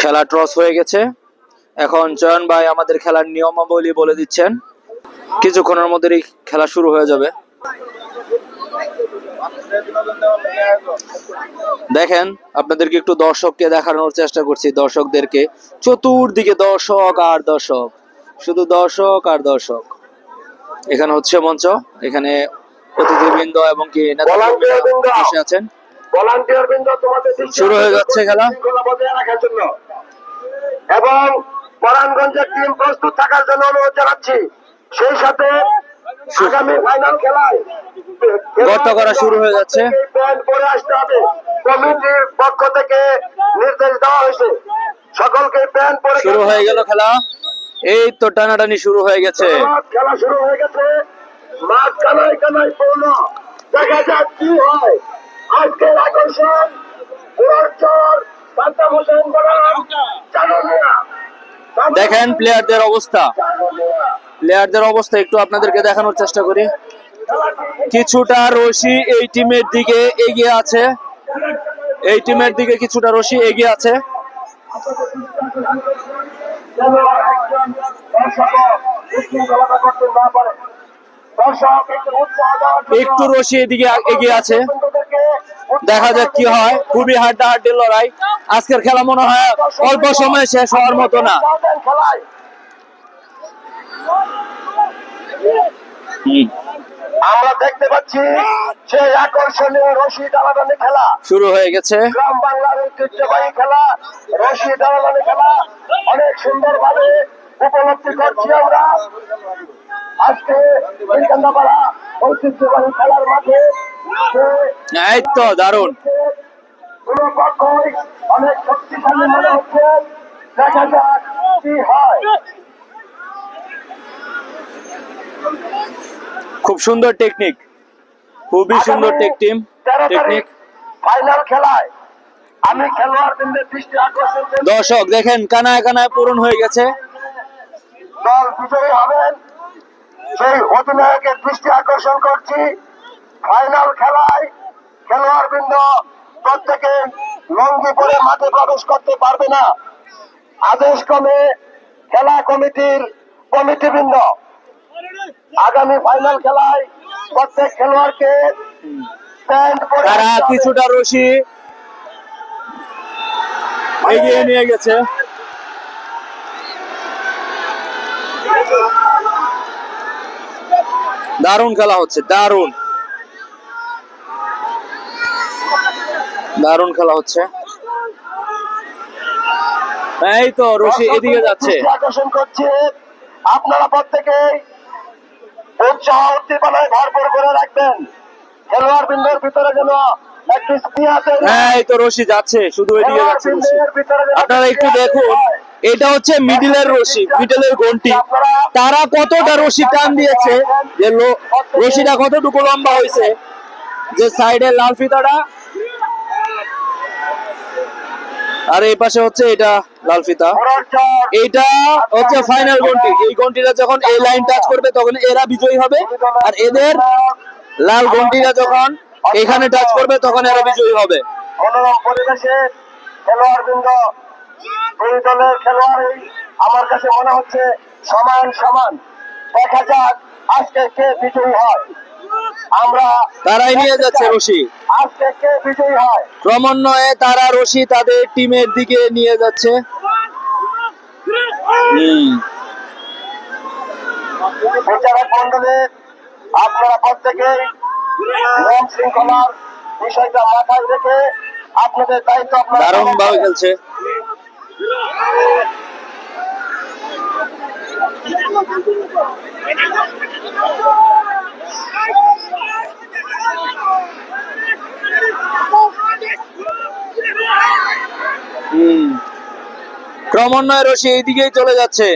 খেলা ট্রস হয়ে গেছে। এখন চয়ন ভাই আমাদের খেলার নিয়মাবলী বলে দিচ্ছেন। কিছুক্ষণের মধ্যেই খেলা শুরু হয়ে যাবে। দেখেন, আপনাদেরকে একটু দর্শককে দেখানোর চেষ্টা করছি, দর্শকদেরকে। চতুর্দিকে দর্শক আর দর্শক। শুধু দর্শক আর দর্শক। এখানে হচ্ছে মঞ্চ, এখানে অতিথিবৃন্দ এবং কি আছেন। ভলান্টিয়ার বৃন্দ তোমাদের দৃষ্টি শুরু হয়ে যাচ্ছে খেলা। বজায় রাখার জন্য। এবং টিম প্রস্তুত থাকার জন্য অনুরোধ জানাচ্ছি। সেই সাথে আগামী ফাইনাল খেলায় গর্ত করা শুরু হয়ে যাচ্ছে। প্যান্ট পরে আসতে হবে। কমিটির পক্ষ থেকে নির্দেশ দেওয়া হয়েছে। সকলকে পরে শুরু হয়ে গেল খেলা। এই তো টানাটানি শুরু হয়ে গেছে। খেলা শুরু হয়ে গেছে। মাঠ কানায় কানায় পূর্ণ। দেখা যাক কি হয়। আজকের আকর্ষণ হোসেন বনাম দেখেন প্লেয়ারদের অবস্থা। প্লেয়ারদের অবস্থা একটু আপনাদেরকে দেখানোর চেষ্টা করি। কিছুটা রশি এই টিমের দিকে এগিয়ে আছে। এই টিমের দিকে কিছুটা রশি এগিয়ে আছে। একটু রশি এদিকে এগিয়ে আছে। দেখা যাক কি হয়। খুবই হাড্ডাহাড্ডি লড়াই। আজকের খেলা মনে হয় অল্প সময়ে শেষ হওয়ার মতো না। আমরা দেখতে পাচ্ছি সেই আকর্ষণীয় রশি টানাটানি খেলা। শুরু হয়ে গেছে। গ্রাম বাংলার ঐতিহ্যবাহী খেলা রশি টানাটানি খেলা। অনেক সুন্দর ভাবে উপলব্ধি করছি আমরা। আজকে ঐতিহ্যবাহী খেলার মাঠে এই তো দারুণ। অনেক শক্তিশালী মনে হচ্ছে দেখা যাক কি হয় খুব সুন্দর টেকনিক খুবই সুন্দর টেকটিম টেকনিক ফাইনাল খেলায় আমি খেলোয়াড়দের দৃষ্টি আকর্ষণ দর্শক দেখেন কানায় কানায় পূরণ হয়ে গেছে। দল বিজয়ী হবেন। সেই অধিনায়কের দৃষ্টি আকর্ষণ করছি। ফাইনাল খেলায় খেলোয়াড় বৃন্দ প্রত্যেকে লঙ্গি পরে মাঠে প্রবেশ করতে পারবে না। আদেশ ক্রমে খেলা কমিটির কমিটি বৃন্দ আগামী ফাইনাল খেলায় প্রত্যেক খেলোয়াড়কে তারা কিছুটা রশি এগিয়ে নিয়ে গেছে। দারুণ খেলা হচ্ছে দারুণ। দারুণ খেলা হচ্ছে। এই তো রশি এদিকে যাচ্ছে। আকর্ষণ করছে। আপনারা প্রত্যেকেই উৎসাহ উদ্দীপনায় ভরপুর করে রাখবেন। খেলোয়াড় বৃন্দের ভিতরে যেন একটি স্পৃহা তৈরি হয়। এই তো রশি যাচ্ছে শুধু এদিকে যাচ্ছে রশি। আপনারা একটু দেখুন এটা হচ্ছে মিডিলের রশি মিডিলের গন্টি। তারা কতটা রশি টান দিয়েছে যে রশিটা কতটুকু লম্বা হয়েছে যে সাইডের লাল ফিতাটা আর এই পাশে হচ্ছে এটা লাল ফিতা এইটা হচ্ছে ফাইনাল গন্টি এই গন্টিটা যখন এই লাইন টাচ করবে, তখন এরা বিজয়ী হবে। আর এদের লাল গন্টিটা যখন এখানে টাচ করবে, তখন এরা বিজয়ী হবে। পরিবেশে আমার কাছে মনে হচ্ছে সমান সমান। দেখা যাক আজকে কে বিজয়ী হয়। তারাই নিয়ে যাচ্ছে রশি। আজকে কে হয়? ক্রমান্বয়ে তারা রশি তাদের টিমের দিকে নিয়ে যাচ্ছে। আপনারা প্রত্যেকেই নিয়ম শৃঙ্খলার বিষয়টা মাথায় রেখে আপনাদের দায়িত্ব আপনারা দারুণ ভাবে। খেলছে। হুম ক্রমান্বয়ে রশি এইদিকেই চলে যাচ্ছে।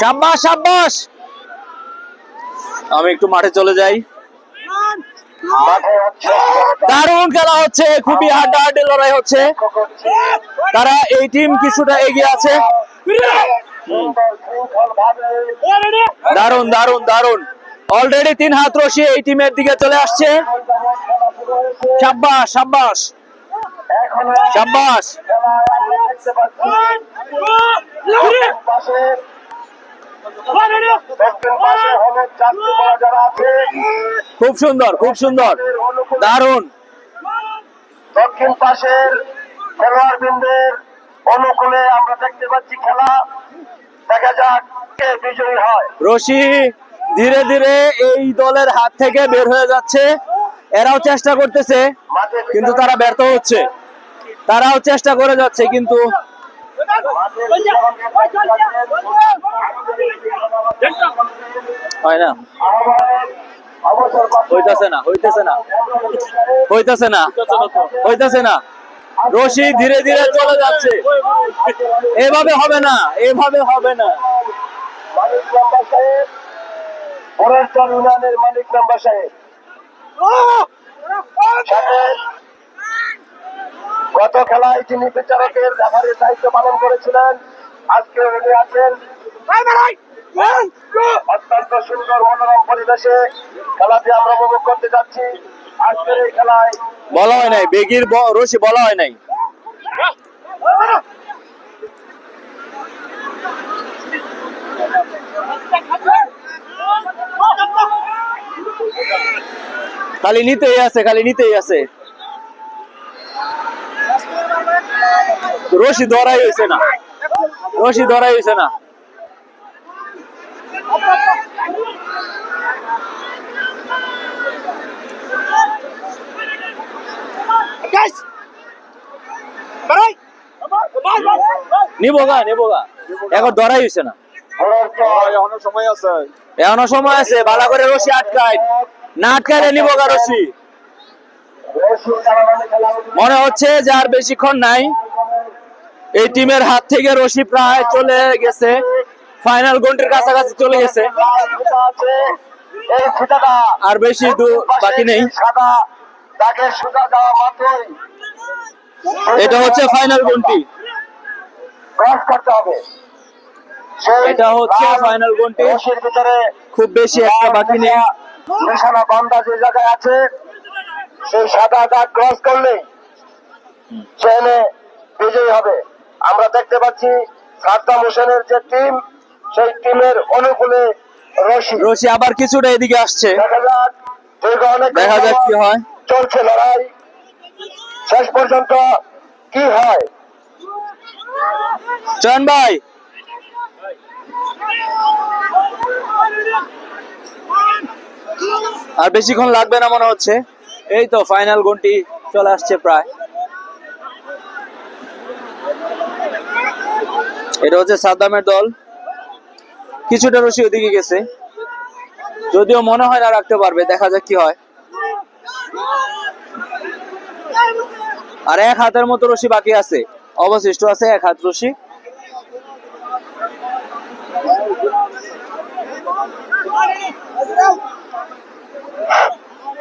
সাব্বাস সাব্বাস! আমি একটু মাঠে চলে যাই। দারুণ খেলা হচ্ছে, খুবই হাড্ডাহাড্ডি লড়াই হচ্ছে। তারা এই টিম কিছুটা এগিয়ে আছে। দারুণ দারুণ দারুণ অলরেডি তিন হাত রশি এই টিমের দিকে চলে আসছে। সাব্বাস সাব্বাস। সাব্বাস। খুব সুন্দর খুব সুন্দর। দারুণ দক্ষিণ পাশের খেলোয়াড় বৃন্দের অনুকূলে আমরা দেখতে পাচ্ছি খেলা। দেখা যাক কে বিজয়ী হয়। রশি ধীরে ধীরে এই দলের হাত থেকে বের হয়ে যাচ্ছে। এরাও চেষ্টা করতেছে কিন্তু তারা ব্যর্থ হচ্ছে। তারাও চেষ্টা করে যাচ্ছে কিন্তু হয় না। হইতাছে না হইতেছে না। হইতাছে না। হইতাছে না। রশি ধীরে ধীরে চলে যাচ্ছে। এভাবে হবে না, এভাবে হবে না। মানিক নাম্বার সাহেব নাম্বার সাহেব গত খেলায় যিনি বিচারকের রেফারির দায়িত্ব পালন করেছিলেন, আজকে উনি আছেন অত্যন্ত সুন্দর মনোরম পরিবেশে। খেলাটি আমরা উপভোগ করতে যাচ্ছি। আজকের এই খেলায় বলা হয় নাই, বেগির রশি বলা হয় নাই। খালি নিতেই আছে, খালি নিতেই আছে। রশি ধরাই হয়েছে না, রশি ধরাই হয়েছে না। নিবো গা নিবো গা। এখন ধরাই হয়েছে না। এখনও সময় আছে এখনও সময় আছে ভালো করে রশি আটকায়। না আটকাইলে নিবো গা রশি। মনে হচ্ছে যে আর বেশিক্ষণ নাই। এই টিমের হাত থেকে রশি প্রায় চলে গেছে। ফাইনাল গন্টির কাছাকাছি চলে গেছে। আর বেশি বাকি নেই। সাদা। তাকে সুতা দেওয়া মাত্রই এটা হচ্ছে ফাইনাল গন্টি ক্রস করতে হবে। এটা হচ্ছে। রশির ভিতরে খুব বেশি একটা বাকি নেই। নিশানা বান্দা যে জায়গায় আছে সেই সাদা দাগ ক্রস করলে এনে বিজয়ী হবে। আমরা দেখতে পাচ্ছি সাদ্দাম হোসেনের যে টিম সেই টিমের অনুকূলে রশি। রশি আবার কিছুটা এদিকে আসছে। দেখা যাক দেখা যাক কি হয়। চলছে লড়াই। শেষ পর্যন্ত কি হয়? চয়ন ভাই। আর বেশিক্ষণ লাগবে না মনে হচ্ছে। এই তো ফাইনাল গন্টি চলে আসছে প্রায়। এটা হচ্ছে সাদ্দামের দল। কিছুটা রশি ওদিকে গেছে। যদিও মনে হয় না রাখতে পারবে, দেখা যাক কি হয়। আর এক হাতের মতো রশি বাকি আছে। অবশিষ্ট আছে এক হাত রশি।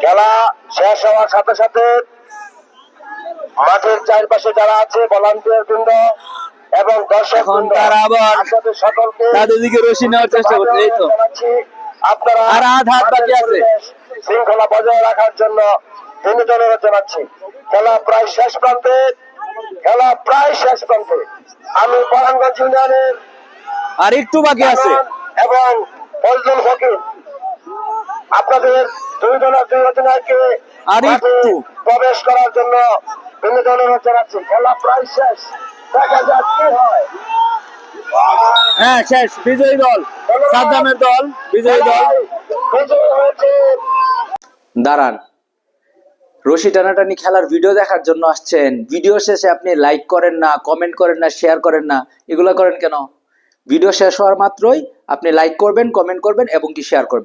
খেলা শেষ হওয়ার সাথে সাথে মাঠের চারপাশে যারা আছে ভলান্টিয়ার বৃন্দ এবং দর্শক তারা আবার সকলকে তাদের দিকে রশি নেওয়ার চেষ্টা করছে এই তো। আপনারা আর আধ হাত বাকি আছে। শৃঙ্খলা বজায় রাখার জন্য বিনীত অনুরোধ জানাচ্ছি। খেলা প্রায় শেষ প্রান্তে খেলা প্রায় শেষ প্রান্তে। আমি পরাঙ্গঞ্জ ইউনিয়নের আর একটু বাকি আছে। এবং ফজলুল ফকির। আপনাদের দুই জনের দুই অধিনায়ককে আর একটু। প্রবেশ করার জন্য অনুরোধ জানাচ্ছি। খেলা প্রায় শেষ। দেখা যাক কি হয়। হ্যাঁ শেষ। বিজয়ী দল। সাদ্দামের দল। বিজয়ী দল। হয়েছে। দাঁড়ান। রশি টানাটানি খেলার ভিডিও দেখার জন্য আসছেন। ভিডিও শেষে আপনি লাইক করেন না কমেন্ট করেন না শেয়ার করেন না, এগুলো করেন কেন? ভিডিও শেষ হওয়ার মাত্রই আপনি লাইক করবেন কমেন্ট করবেন এবং কি শেয়ার করবেন?